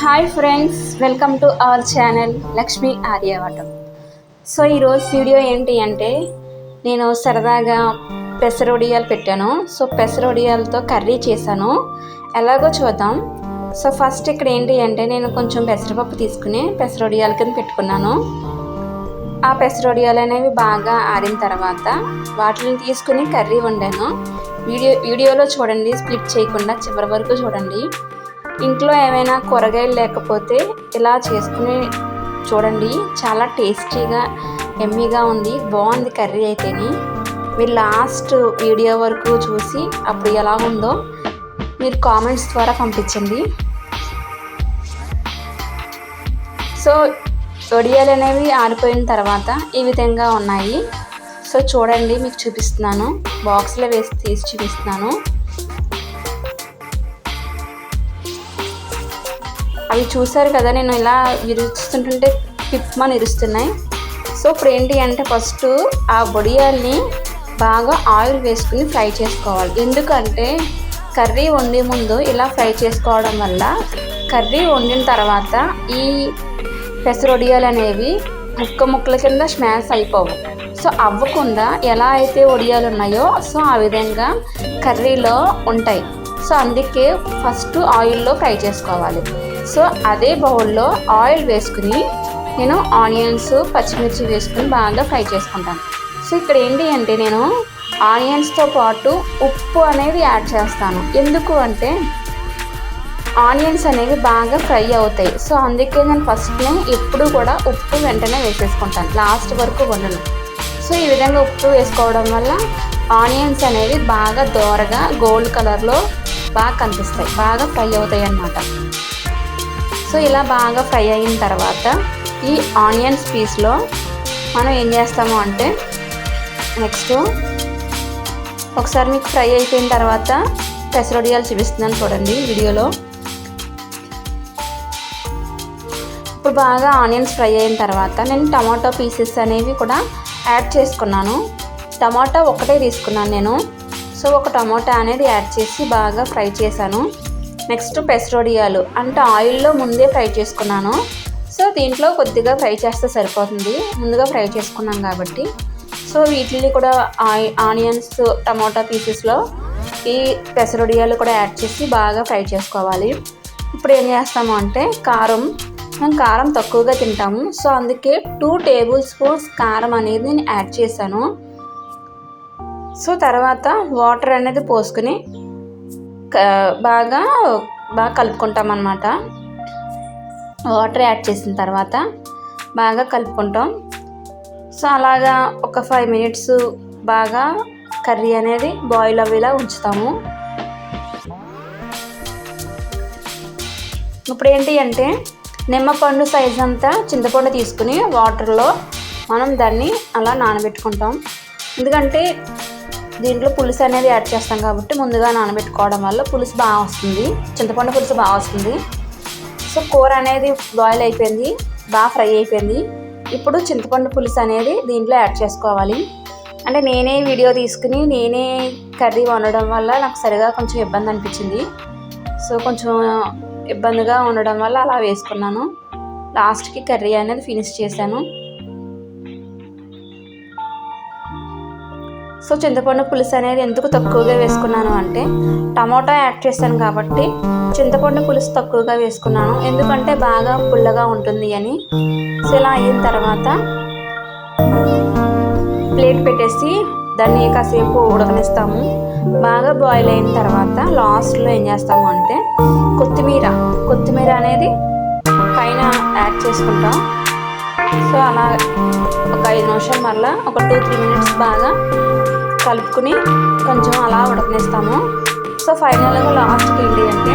Hi friends welcome to our channel Lakshmi Aryavatam so ఈరోజు video ఏంటి అంటే నేను సరదాగా పెసరొడియాలు పెట్టాను. సో పెసరొడియాలతో కర్రీ చేశాను. ఎలాగో చూద్దాం. సో ఫస్ట్ ఇక్కడ ఏంటి అంటే నేను కొంచెం పెసరపప్పు తీసుకుని పెసరొడియాల కింద పెట్టుకున్నాను. ఆ పెసరొడియాలు అనేవి బాగా ఆరిన తర్వాత వాటిని తీసుకుని కర్రీ వండాను. వీడియో వీడియోలో చూడండి స్ప్లిట్ చేయకుండా చివరి వరకు చూడండి. ఇంట్లో ఏమైనా కూరగాయలు లేకపోతే ఇలా చేసుకుని చూడండి. చాలా టేస్టీగా ఎమ్మీగా ఉంది. బాగుంది కర్రీ అయితేని. మీరు లాస్ట్ వీడియో వరకు చూసి అప్పుడు ఎలా ఉందో మీరు కామెంట్స్ ద్వారా పంపించండి. సో వడియాలు అనేవి ఆరిపోయిన తర్వాత ఈ విధంగా ఉన్నాయి. సో చూడండి మీకు చూపిస్తున్నాను. బాక్స్లో వేసి తీసి చూపిస్తున్నాను. అవి చూసారు కదా నేను ఇలా ఇరుస్తుంటుంటే పిప్మని ఇరుస్తున్నాయి సో ఇప్పుడు ఏంటి అంటే ఫస్ట్ ఆ బొడియాల్ని బాగా ఆయిల్ వేసుకుని ఫ్రై చేసుకోవాలి. ఎందుకంటే కర్రీ వండే ముందు ఇలా ఫ్రై చేసుకోవడం వల్ల కర్రీ వండిన తర్వాత ఈ పెసరొడియాలు అనేవి ముక్క ముక్కల కింద స్మాష్ అయిపోవు. సో అవ్వకుండా ఎలా అయితే ఒడియాలు ఉన్నాయో సో ఆ విధంగా కర్రీలో ఉంటాయి. సో అందుకే ఫస్ట్ ఆయిల్లో ఫ్రై చేసుకోవాలి. సో అదే బౌల్లో ఆయిల్ వేసుకుని నేను ఆనియన్స్ పచ్చిమిర్చి వేసుకుని బాగా ఫ్రై చేసుకుంటాను. సో ఇక్కడ ఏంటి అంటే నేను ఆనియన్స్తో పాటు ఉప్పు అనేది యాడ్ చేస్తాను. ఎందుకు అంటే ఆనియన్స్ అనేవి బాగా ఫ్రై అవుతాయి. సో అందుకే నేను ఫస్ట్నే ఎప్పుడు కూడా ఉప్పు వెంటనే వేసేసుకుంటాను. లాస్ట్ వరకు వండను. సో ఈ విధంగా ఉప్పు వేసుకోవడం వల్ల ఆనియన్స్ అనేవి బాగా దోరగా గోల్డ్ కలర్లో బాగా కనిపిస్తాయి. బాగా ఫ్రై అవుతాయి అన్నమాట. సో ఇలా బాగా ఫ్రై అయిన తర్వాత ఈ ఆనియన్స్ పీస్లో మనం ఏం చేస్తాము అంటే నెక్స్ట్ ఒకసారి మీకు ఫ్రై అయిపోయిన తర్వాత పెసరొడియాలు చూపిస్తున్నాను చూడండి వీడియోలో. ఇప్పుడు బాగా ఆనియన్స్ ఫ్రై అయిన తర్వాత నేను టమాటో పీసెస్ అనేవి కూడా యాడ్ చేసుకున్నాను. టమాటా ఒకటే తీసుకున్నాను నేను. సో ఒక టమాటా అనేది యాడ్ చేసి బాగా ఫ్రై చేశాను. నెక్స్ట్ పెసరొడియాలు అంటే ఆయిల్లో ముందే ఫ్రై చేసుకున్నాను. సో దీంట్లో కొద్దిగా ఫ్రై చేస్తే సరిపోతుంది. ముందుగా ఫ్రై చేసుకున్నాం కాబట్టి. సో వీటిని కూడా ఆయి ఆనియన్స్ టమాటా పీసెస్లో ఈ పెసరొడియాలు కూడా యాడ్ చేసి బాగా ఫ్రై చేసుకోవాలి. ఇప్పుడు ఏం చేస్తాము అంటే కారం. మేము కారం తక్కువగా తింటాము. సో అందుకే టూ టేబుల్ స్పూన్స్ కారం అనేది నేను యాడ్ చేశాను. సో తర్వాత వాటర్ అనేది పోసుకుని బాగా బాగా కలుపుకుంటాం అన్నమాట వాటర్ యాడ్ చేసిన తర్వాత బాగా కలుపుకుంటాం. సో అలాగా ఒక ఫైవ్ మినిట్స్ బాగా కర్రీ అనేది బాయిల్ అవ్వేలా ఉంచుతాము. ఇప్పుడు ఏంటి అంటే నిమ్మపండు సైజ్ అంతా చింతపండు తీసుకుని వాటర్లో మనం దాన్ని అలా నానబెట్టుకుంటాం. ఎందుకంటే దీంట్లో పులుసు అనేది యాడ్ చేస్తాం కాబట్టి ముందుగా నానబెట్టుకోవడం వల్ల పులుసు బాగా వస్తుంది. చింతపండు పులుసు బాగా వస్తుంది. సో కూర అనేది బాయిల్ అయిపోయింది. బాగా ఫ్రై అయిపోయింది. ఇప్పుడు చింతపండు పులుసు అనేది దీంట్లో యాడ్ చేసుకోవాలి. అంటే నేనే వీడియో తీసుకుని నేనే కర్రీ వండడం వల్ల నాకు సరిగా కొంచెం ఇబ్బంది అనిపించింది. సో కొంచెం ఇబ్బందిగా ఉండడం వల్ల అలా వేసుకున్నాను. లాస్ట్కి కర్రీ అనేది ఫినిష్ చేశాను. సో చింతపండు పులుసు అనేది ఎందుకు తక్కువగా వేసుకున్నాను అంటే టమాటా యాడ్ చేశాను కాబట్టి చింతపండు పులుసు తక్కువగా వేసుకున్నాను. ఎందుకంటే బాగా పుల్లగా ఉంటుంది అని. సో ఇలా అయిన తర్వాత ప్లేట్ పెట్టేసి దాన్ని కాసేపు ఉడకనిస్తాము. బాగా బాయిల్ అయిన తర్వాత లాస్ట్లో ఏం చేస్తాము అంటే కొత్తిమీర. కొత్తిమీర అనేది పైన యాడ్ చేసుకుంటాం. సో అలా ఒక ఐదు నిమిషాలు మళ్ళీ ఒక టూ త్రీ మినిట్స్ బాగా కలుపుకుని కొంచెం అలా ఉడకనిస్తాము. సో ఫైనల్గా లాస్ట్కి ఏంటి అంటే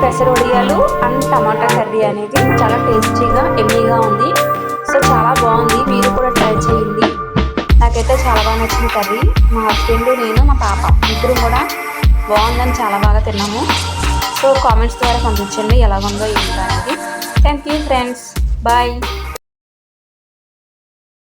పెసరొడియాలు అండ్ టమాటా కర్రీ అనేది చాలా టేస్టీగా ఎమ్మీగా ఉంది. సో చాలా బాగుంది. మీరు కూడా ట్రై చేయండి. నాకైతే చాలా బాగా నచ్చింది కర్రీ. మా హస్బెండ్ నేను మా పాప ఇద్దరు కూడా బాగుందని చాలా బాగా తిన్నాము. సో కామెంట్స్ ద్వారా పంపించండి ఎలా ఉందో ఏంటి అనేది. Thank you friends Bye.